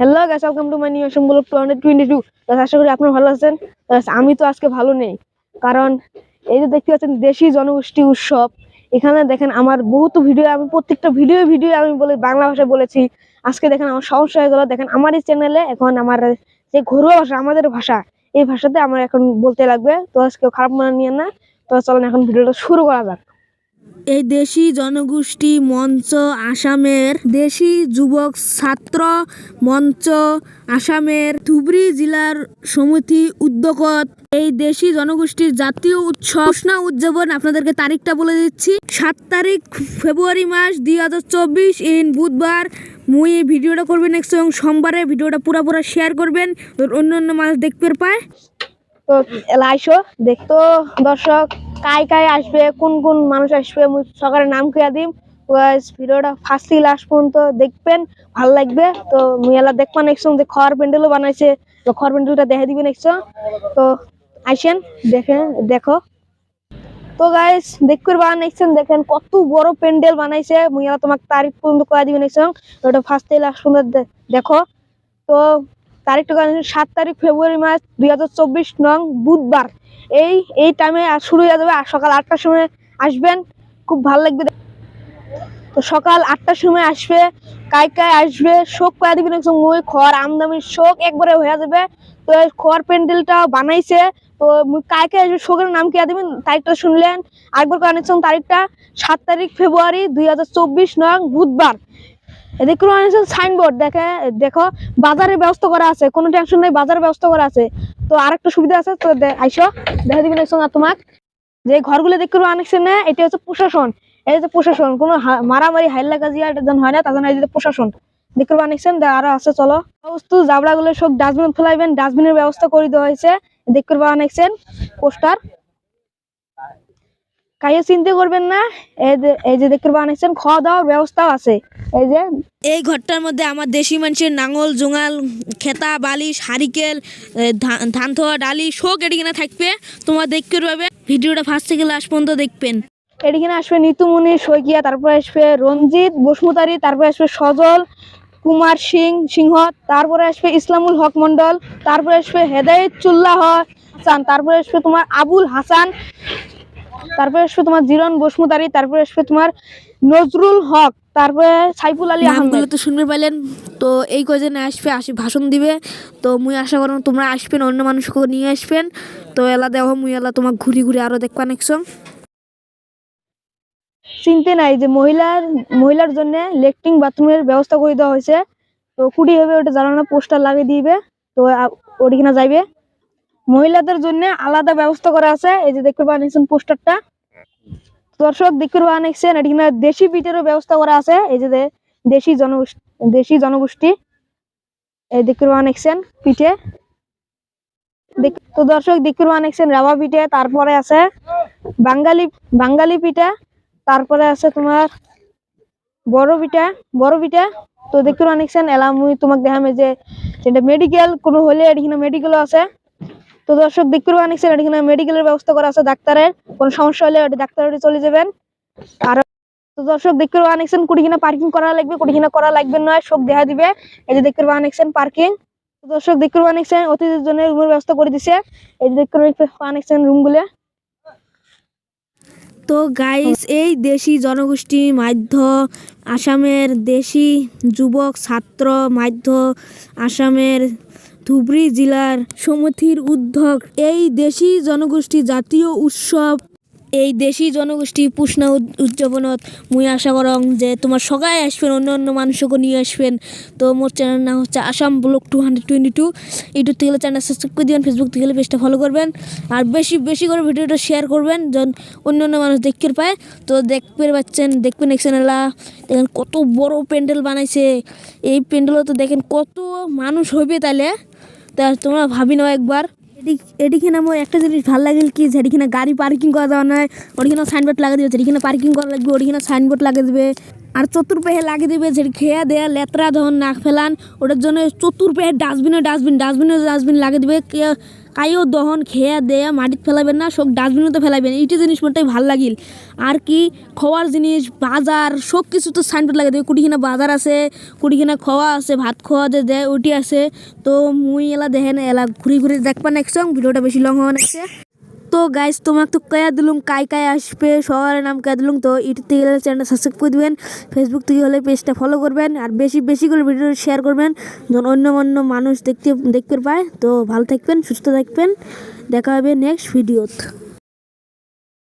Hello guys welcome to my new Assam blog two hundred twenty two আশা করি আপনারা ভালো আছেন। আমি তো আজকে ভালো নেই। কারণ এই যে দেখতে পাচ্ছেন, দেশি জনগোষ্ঠী উৎসব। এখানে দেখেন আমার বহুত ভিডিও, আমি প্রত্যেকটা ভিডিও ভিডিও আমি বলে বাংলা ভাষায় বলেছি। আজকে দেখেন আমার সমস্যা হয়ে গেল। দেখেন আমার এই চ্যানেলে এখন আমার যে ঘরোয়া ভাষা, আমাদের ভাষা, এই ভাষাতে আমার এখন বলতে লাগবে। তো আজকে খারাপ মনে নিয়ে না। তো চলেন এখন ভিডিওটা শুরু করা যাক। এই দেশি জনগোষ্ঠী মঞ্চ আসামের দেশি যুবক ছাত্র মঞ্চ আসামের ধুবড়ী জেলার সমিতি উদ্যোগত এই দেশি জনগোষ্ঠীর জাতীয় উৎসব উদযাপন। আপনাদেরকে তারিখটা বলে দিচ্ছি। সাত তারিখ ফেব্রুয়ারি মাস দুই হাজার চব্বিশ। ইন বুধবার মুই এই ভিডিওটা করবেন নেক্সট এবং সোমবারে ভিডিওটা পুরা পুরা শেয়ার করবেন। অন্য অন্য মানুষ দেখতে পায়। তো দেখতো দর্শক। কাই কাই আসবে, কোন কোন মানুষ আসবে সকালে নাম কুয়া দিম। ভিডিওটা ফার্স্ট লাস্ট পর্যন্ত দেখবেন, ভালো লাগবে। তো মুই এলা দেখবা নেক্সট যে খড় প্যান্ডেলও বানাইছে, তো খড় প্যান্ডেলটা দেখে দিবে নেক্সট তো আইসেন, দেখে, দেখো। তো গাইস দেখ করে বানাইছেন দেখেন কত বড় প্যান্ডেল বানাইছে। মুই এলা তোমাকে তারিখ পর্যন্ত কয়া দিবে নেক্সট ওটা ফার্স্ট থেকে লাস্ট পর্যন্ত দেখো। তো তারিখটা সাত তারিখ ফেব্রুয়ারি মাস, দুই হাজার চব্বিশ নং বুধবার। এই এই টাইমে শুরু হয়ে যাবে। আর সকাল আটটার সময় আসবেন। খুব ভালো লাগবে তো সকাল আটটার সময় আসবে। কাই কায় আসবে। শোক পাওয়া দিবেন একদম মই খড় আমদামির শোক একবারে হয়ে যাবে। তো খড় প্যান্ডেলটা বানাইছে। তো কাই কাই আসবে শোকের নাম কে দিবেন? তারিখটা শুনলেন। আরেকবার কানেকশন তারিখটা। সাত তারিখ ফেব্রুয়ারি দুই হাজার চব্বিশ নং বুধবার। এদিকে আনেছেন সাইনবোর্ড দেখে, দেখো, বাজারের ব্যবস্থা করা আছে, কোনো টেনশন নাই, বাজারের ব্যবস্থা করা আছে। তো সুবিধা আছে, তো আইসো, দেখা একসঙ্গে তোমাক। যে ঘরগুলো না এটা হচ্ছে প্রশাসন। প্রশাসন, কোনো মারামারি হাইল্লা কাজিয়া হয় না তাদের এই প্রশাসন। দেখতে আনেছেন আরও আছে, চলো। বস্তু জাবড়া গুলো সব ডাস্টবিন ফেলাইবেন ডাস্টবিনের ব্যবস্থা করে দেওয়া হয়েছে। দেখতে আনেছেন পোস্টার। কাইও চিন্তা করবেন না এই যে দেখতে আনেছেন খাওয়া দাওয়ার ব্যবস্থাও আছে। এই যে এই ঘরটার মধ্যে আমার দেশি মানুষের নাঙল জোঙাল খেতা বালিশ হারিকেল ধান থোয়া ডালি শোক এদিকে থাকবে তোমার দেখতে পাবে। ভিডিওটা ফার্স্ট থেকে লাস্ট পর্যন্ত দেখবেন। এখানে আসবে নিতুমণি শইকিয়া তারপরে আসবে রঞ্জিত বসুমতারি তারপরে আসবে সজল কুমার সিং সিংহ তারপরে আসবে ইসলামুল হক মন্ডল তারপরে আসবে হেদায়ত চুল্লাহ হাসান তারপরে আসবে তোমার আবুল হাসান তারপরে আসবে তোমার জিরন বসুমতারি তারপরে আসবে তোমার নজরুল হক তারপরে সাইফুল আলী নামগুলো তো শুনতে পাইলেন তো এই কজনে আসবে? আসি ভাষণ দিবে। তো মুই আশা করুন তোমরা আসবেন অন্য মানুষকে নিয়ে আসবেন। তো এলা দেখো মুই এলা তোমার ঘুরি ঘুরি আরও দেখবা নেক্সট চিনতে নাই যে মহিলার মহিলার জন্য লেট্রিন বাথরুমের ব্যবস্থা করে দেওয়া হয়েছে। তো কুড়ি হবে ওটা জানানো পোস্টার লাগিয়ে দিবে। তো ওটিখানে যাইবে। মহিলাদের জন্য আলাদা ব্যবস্থা করা আছে। এই যে দেখতে পাচ্ছেন পোস্টারটা। দর্শক, দেখতে পাচ্ছেন এখানে দেশি পিঠেরও ব্যবস্থা করা আছে। এই যে দেশি জনগোষ্ঠী দেশি জনগোষ্ঠী। এই দেখতে পাচ্ছেন পিঠে। তো দর্শক, দেখতে পাচ্ছেন রাবা পিঠে, তারপরে আছে বাঙালি বাঙালি পিঠা, তারপরে আছে তোমার বড় পিঠা বড় পিঠা। তো দেখতে অনেকছেন এলা মুই তোমাকে দেখাম যে যেটা মেডিকেল কোনো হলে এখানে মেডিকেলও আছে। তো দর্শক, দেখতে অনেকছেন এখানে মেডিকেলের ব্যবস্থা করা আছে, ডাক্তারের। কোনো সমস্যা হলে ওটা ডাক্তারের চলে যাবেন। আর তো দর্শক, দেখতে অনেকছেন কুড়িখানে পার্কিং করা লাগবে, কুড়িখানে করা লাগবে নয় সব দেখা দিবে। এই যে দেখতে অনেকছেন পার্কিং তো দর্শক, দেখতে অনেকছেন অতিথির জন্য রুমের ব্যবস্থা করে দিছে। এই যে দেখতে অনেকছেন রুমগুলো তো গাইস এই দেশি জনগোষ্ঠী মাধ্য আসামের দেশি যুবক, ছাত্র মাধ্য আসামের ধুবড়ী জেলার সমিতির উদ্যোগ এই দেশি জনগোষ্ঠী জাতীয় উৎসব। এই দেশি জনগোষ্ঠী পুষ্ণা উদযাপনত। মুই আশা করং যে তোমার সবাই আসবেন অন্য অন্য মানুষকে নিয়ে আসবেন। তো মোর চ্যানেল নাম হচ্ছে Assam block two hundred twenty two. YouTube থেকে চ্যানেল সাবস্ক্রাইব করে দিবেন ফেসবুক থেকে পেজটা ফলো করবেন। আর বেশি বেশি করে ভিডিওটা শেয়ার করবেন যেন অন্য অন্য মানুষ দেখতে পায়। তো দেখতে পাচ্ছেন দেখবেন চ্যানেলটা দেখেন কত বড় প্যান্ডেল বানাইছে। এই প্যান্ডেলও তো দেখেন কত মানুষ হইবে তাহলে তা তোমরা ভাবি নাও একবার। এটিখানে এদিকে আমার একটা জিনিস ভালো লাগিল কি যেটিখানে গাড়ি পার্কিং করা দেওয়া নয় ওইখানে সাইনবোর্ড লাগিয়ে দেবে যেটিখানে পার্কিং করা লাগবে ওইখানে সাইনবোর্ড লাগিয়ে দেবে। আর চতুর্পাহে লাগিয়ে দেবে যেটি খেয়া দেয়া লেতরা যখন নাক ফেলান, ওটার জন্য চতুর্পাহে ডাস্টবিনে ডাস্টবিন ডাস্টবিনে ডাস্টবিন লাগিয়ে দেবে কাইও দহন খেয়া দেয়া মাটিত ফেলাবেন না সব ডাস্টবিনতে ফেলাবেন এইটা জিনিস মোটাই ভালো লাগিল। আর কি খাওয়ার জিনিস বাজার সব কিছু তো সাইনবোর্ড লাগে। দেবে কুটিখানা বাজার আছে কুটিখানা খাওয়া আছে, ভাত খাওয়া যে দেয় ওইটি আছে। তো, মুই এলা দেখেন, এলা ঘুরি ঘুরি দেখবা নেক্সট। ভিডিওটা বেশি লং হওয়া নেক্সট তো গাইস তোমাকে তো কয়া দিলুম, কাই কাই আসবে শহরের নাম কয়া দিলুম, তো ইউটিউব থেকে গেলে চ্যানেলটা সাবস্ক্রাইব করে দেবেন ফেসবুক থেকে হলে পেজটা ফলো করবেন, আর বেশি বেশি করে ভিডিও শেয়ার করবেন যখন অন্য অন্য মানুষ দেখতে দেখতে পায়। তো ভালো থাকবেন, সুস্থ থাকবেন, দেখা হবে নেক্সট ভিডিওতে